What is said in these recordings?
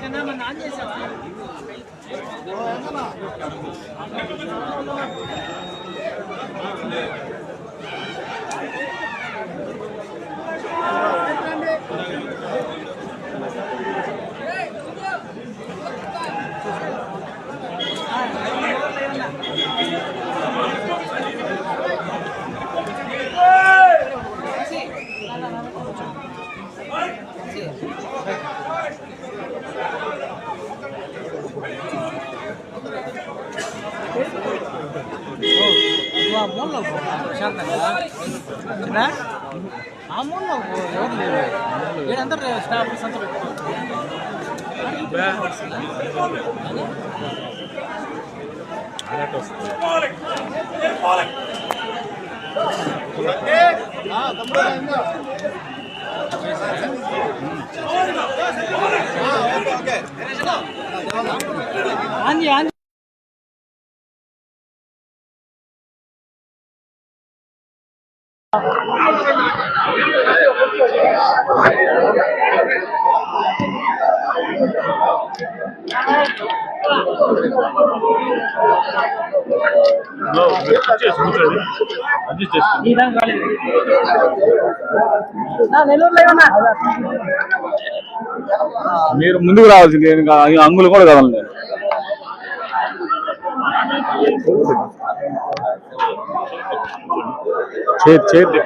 跟他们拿进去玩。మూలలో ప్రశాంతంగా ఆ మూలలో ఎవరు లేరు వీళ్ళందరూ స్టాఫ్ 아니 아니. మీరు ముందుకు రావాల్సింది అంగులు కూడా కదలండి చేతి.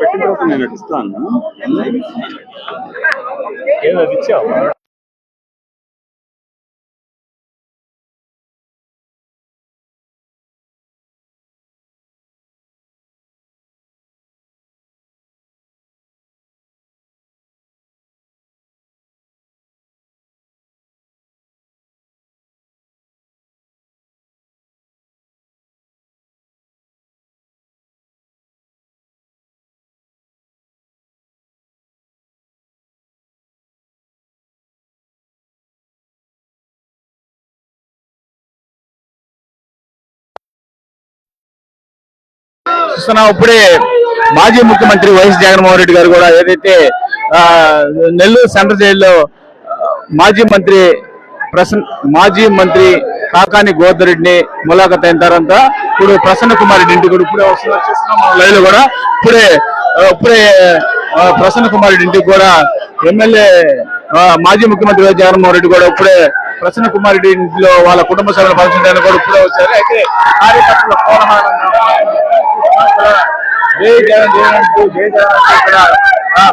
పెట్టిన తర్వాత నేను నటిస్తాను ఏదో అది ఇచ్చావు? చూస్తున్నాం ఇప్పుడే మాజీ ముఖ్యమంత్రి వైఎస్ జగన్మోహన్ రెడ్డి గారు కూడా ఏదైతే నెల్లూరు సెంట్రల్ జైల్లో మాజీ మంత్రి ప్రసన్న మాజీ మంత్రి కాకాని గోదరెడ్డిని ములాఖత్ అయిన తర్వాత ఇప్పుడు ప్రసన్న కుమార్ రెడ్డి ఇంటికి కూడా ఇప్పుడే వస్తున్నారు. చూస్తున్నాం మన లైవ్లో కూడా. ఇప్పుడే ఇప్పుడే ప్రసన్న కుమార్ రెడ్డి ఇంటికి కూడా ఎమ్మెల్యే మాజీ ముఖ్యమంత్రి జగన్మోహన్ రెడ్డి కూడా ఇప్పుడే ప్రసన్న కుమార్ రెడ్డి ఇంట్లో వాళ్ళ కుటుంబ సభ్యులు పరీక్షించడానికి కూడా ఇప్పుడే వచ్చారు. అయితే కార్యకర్తల జై జగన్ జై జై జగన్ ఇక్కడ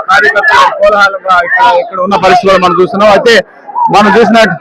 కార్యకర్తల కోలాహలంగా ఇక్కడ ఇక్కడ ఉన్న పరిస్థితులు మనం చూస్తున్నాం. అయితే మనం చూసినట్టు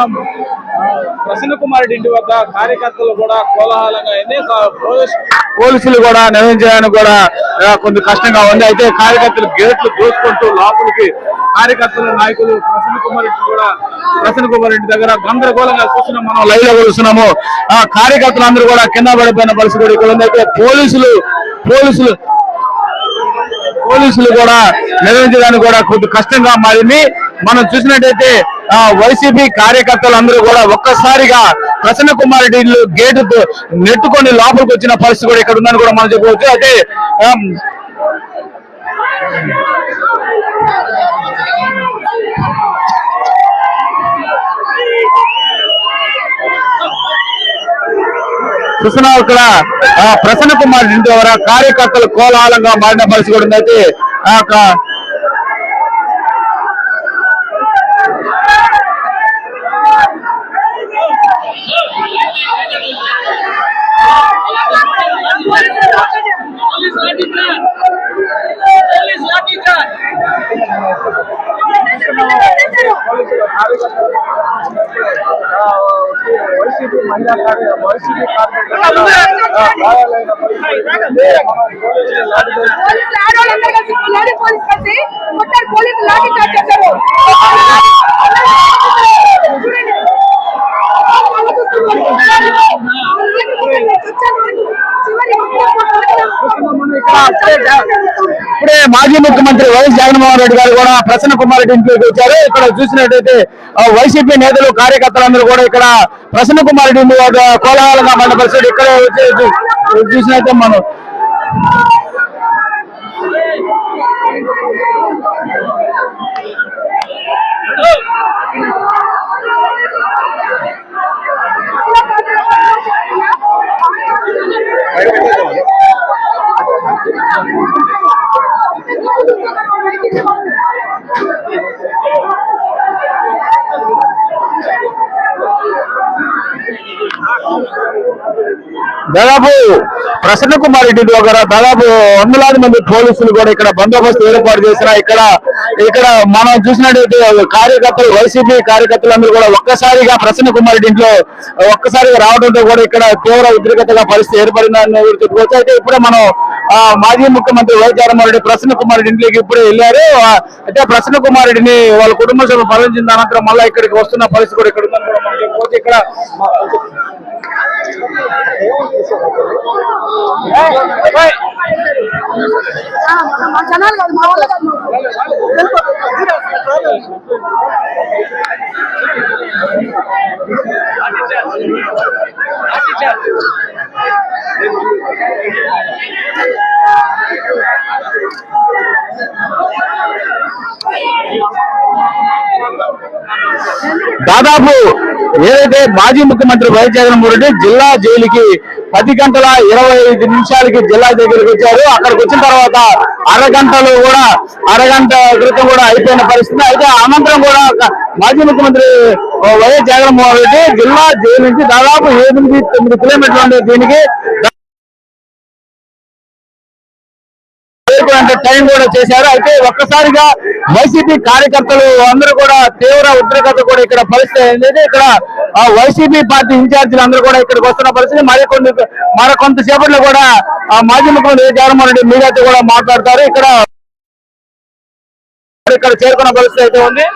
చూస్తున్నాం ప్రసన్న కుమార్ రెడ్డి ఇంటి వద్ద కార్యకర్తలు కూడా కోలాహలంగా అయింది పోలీస్- పోలీసులు కూడా నిర్వహించడానికి కూడా కొంచెం కష్టంగా ఉంది. అయితే కార్యకర్తలు గేట్లు దూసుకుంటూ లోపలికి కార్యకర్తలు నాయకులు ప్రసన్న కుమార్ రెడ్డి కూడా ప్రసన్న కుమార్ రెడ్డి దగ్గర గందరగోళంగా చూస్తున్నాం మనం లైవ్లో చూస్తున్నాము. ఆ కార్యకర్తలు అందరూ కూడా కింద పడిపోయిన పరిస్థితి కూడా ఇక్కడ ఉంది. అయితే పోలీసులు పోలీసులు పోలీసులు కూడా నిర్వహించడానికి కూడా కొద్ది కష్టంగా మారింది. మనం చూసినట్టయితే ఆ, వైసీపీ కార్యకర్తలు అందరూ కూడా ఒక్కసారిగా ప్రసన్న కుమార్ రెడ్డి గేటు తో నెట్టుకొని లోపలికి వచ్చిన పరిస్థితి కూడా ఇక్కడ ఉందని కూడా మనం చెప్పవచ్చు. అయితే ఆ, ఇక్కడ? ఆ, ప్రసన్న కుమార్ రెడ్డి ద్వారా కార్యకర్తలు కోలాహలంగా మారిన పరిస్థితి కూడా ఉంది అయితే వైసీపీ మహిళా కార్య వైసీపీ పోలీసులు ఇప్పుడే మాజీ ముఖ్యమంత్రి వైఎస్ జగన్మోహన్ రెడ్డి గారు కూడా ప్రసన్న కుమార్ రెడ్డి ఇంట్లోకి వచ్చారు. ఇక్కడ చూసినట్టయితే వైసీపీ నేతలు కార్యకర్తలందరూ కూడా ఇక్కడ ప్రసన్న కుమార్ రెడ్డి ఇంటి కోలాహలంగా మన ఇక్కడ చూసినట్టే మనం. దాదాపు ప్రసన్న కుమార్ రెడ్డి దగ్గర దాదాపు వందలాది మంది పోలీసులు కూడా ఇక్కడ బందోబస్తు ఏర్పాటు చేసిన ఇక్కడ ఇక్కడ మనం చూసినట్టయితే కార్యకర్తలు వైసీపీ కార్యకర్తలందరూ కూడా ఒక్కసారిగా ప్రసన్న కుమార్ రెడ్డి ఇంట్లో ఒక్కసారిగా రావడంతో కూడా ఇక్కడ తీవ్ర ఉద్రిక్తగా పరిస్థితి ఏర్పడిందని చెప్పుకోవచ్చు. అయితే ఇప్పుడే మనం మాజీ ముఖ్యమంత్రి వైఎస్ జగన్మోహన్ రెడ్డి ప్రసన్న కుమార్ రెడ్డి ఇంట్లోకి ఇప్పుడే వెళ్ళారు. అయితే ప్రసన్న కుమార్ రెడ్డిని వాళ్ళ కుటుంబ సభ్యులు మరణించిన అనంతరం మళ్ళీ ఇక్కడికి వస్తున్న పరిస్థితి కూడా ఇక్కడ ఉందని కూడా మనం చెప్పుకోవచ్చు. ఇక్కడ మా జనాలు కాదు మా వాళ్ళు కాదు. దాదాపు ఏదైతే మాజీ ముఖ్యమంత్రి వైఎస్ జగన్మోహన్ రెడ్డి జిల్లా జైలుకి పది గంటల ఇరవై ఐదు నిమిషాలకి జిల్లా దగ్గరికి వచ్చారు. అక్కడికి వచ్చిన తర్వాత అరగంటలో కూడా అరగంట క్రితం కూడా అయిపోయిన పరిస్థితి. అయితే అనంతరం కూడా మాజీ ముఖ్యమంత్రి వైఎస్ జగన్మోహన్ రెడ్డి జిల్లా జైలు నుంచి దాదాపు ఎనిమిది తొమ్మిది కిలోమీటర్లు ఉండే దీనికి అంటే టైం కూడా చేశారు. అయితే ఒక్కసారిగా వైసీపీ కార్యకర్తలు అందరూ కూడా తీవ్ర ఉద్రిక్తత కూడా ఇక్కడ పరిస్థితి అనేది ఇక్కడ వైసీపీ పార్టీ ఇన్ఛార్జీలు అందరూ కూడా ఇక్కడికి వస్తున్న పరిస్థితి మరికొన్ని మరికొంతసేపట్లో కూడా ఆ, మాజీ ముఖ్యమంత్రి జగన్మోహన్ రెడ్డి మీడియాతో కూడా మాట్లాడతారు. ఇక్కడ ఇక్కడ చేరుకున్న పరిస్థితి అయితే ఉంది.